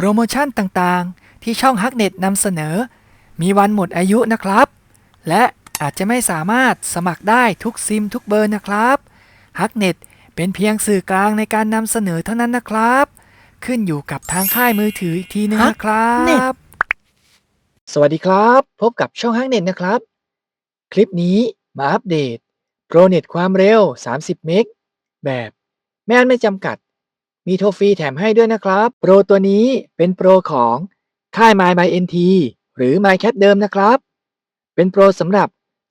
โปรโมชั่นต่างๆ ที่ช่องฮักเน็ตนำเสนอ มีวันหมดอายุนะครับ และอาจจะไม่สามารถสมัครได้ทุกซิมทุกเบอร์นะครับฮักเน็ตเป็นเพียงสื่อกลางในการนำเสนอเท่านั้นนะครับ ขึ้นอยู่กับทางค่ายมือถืออีกทีนึงนะครับ สวัสดีครับ พบกับช่องฮักเน็ตนะครับ คลิปนี้มาอัปเดตโปรเน็ตความเร็ว 30 เมกแบบ ไม่อันไม่จำกัด มีโทรฟรีแถมให้ด้วยนะครับ โปรตัวนี้เป็นโปรของค่าย My by NT หรือ MyCat เดิมนะครับ เป็นโปรสำหรับ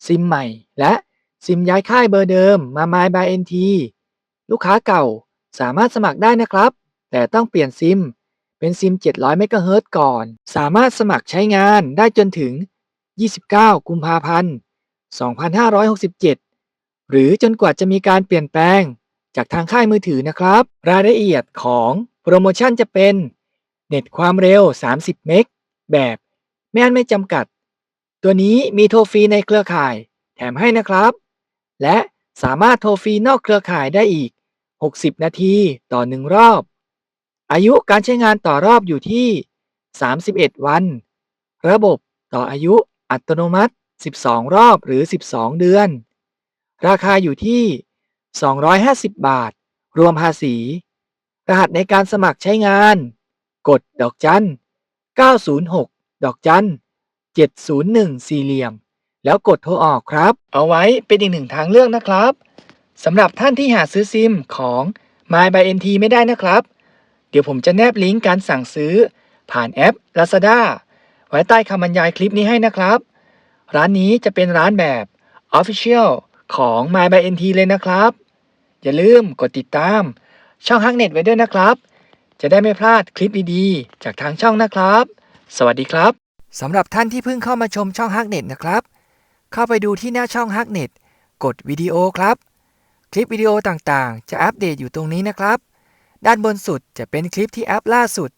ซิมใหม่ และซิมย้ายค่ายเบอร์เดิมมา My by NT ลูกค้าเก่าสามารถสมัครได้นะครับ แต่ต้องเปลี่ยนซิม เป็นซิม 700เมกะเฮิรตซ์ก่อน สามารถสมัครใช้งานได้จนถึง 29 กุมภาพันธ์ 2567 หรือจนกว่าจะมีการเปลี่ยนแปลง จากทางค่ายมือถือนะครับ รายละเอียดของโปรโมชั่นจะเป็น เน็ตความเร็ว 30 เมกแบบไม่อันไม่จำกัด ตัวนี้มีโทรฟรีในเครือข่าย แถมให้นะครับ และสามารถโทรฟรีนอกเครือข่ายได้อีก 60 นาทีต่อ 1 รอบ อายุการใช้งานต่อรอบอยู่ที่ 31 วัน ระบบต่ออายุอัตโนมัติ 12 รอบหรือ 12 เดือน ราคาอยู่ที่ 250 บาท รวมภาษี รหัสในการสมัครใช้งาน กดดอกจัน 906 ดอกจัน 701 สี่เหลี่ยม แล้วกดโทรออกครับ เอาไว้เป็นอีกหนึ่งทางเลือกนะครับสำหรับท่านที่หาซื้อซิมของ My by NT ไม่ได้นะครับ เดี๋ยวผมจะแนบลิงก์การสั่งซื้อ ผ่านแอป Lazada ไว้ใต้คำบรรยายคลิปนี้ให้นะครับ ร้านนี้จะเป็นร้านแบบ Official ของ My by NT เลยนะครับ อย่าลืมกดติดตาม ช่องฮักเน็ตไว้ด้วยนะครับ จะได้ไม่พลาดคลิปดีๆ จากทางช่องนะครับ สวัสดีครับสำหรับท่านที่เพิ่งเข้ามาชมช่องฮักเน็ตนะครับ เข้าไปดูที่หน้าช่องฮักเน็ตกดวิดีโอครับ คลิปวิดีโอต่างๆ จะอัปเดตอยู่ตรงนี้นะครับ ด้านบนสุดจะเป็นคลิปที่อัปล่าสุด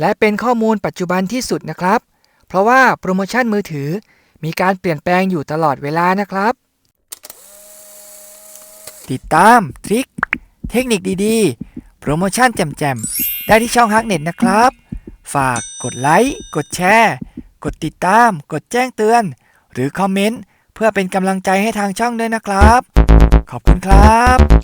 และเป็นข้อมูลปัจจุบันที่สุดนะครับ เพราะว่าโปรโมชั่นมือถือมีการเปลี่ยนแปลงอยู่ตลอดเวลานะครับ ติดตามทริคเทคนิคดีๆ โปรโมชั่นแจ่มๆ ได้ที่ช่องฮักเน็ตนะครับ ฝากกดไลค์กดแชร์ กดติดตาม กดแจ้งเตือน หรือคอมเมนต์ เพื่อเป็นกำลังใจให้ทางช่องด้วยนะครับ ขอบคุณครับ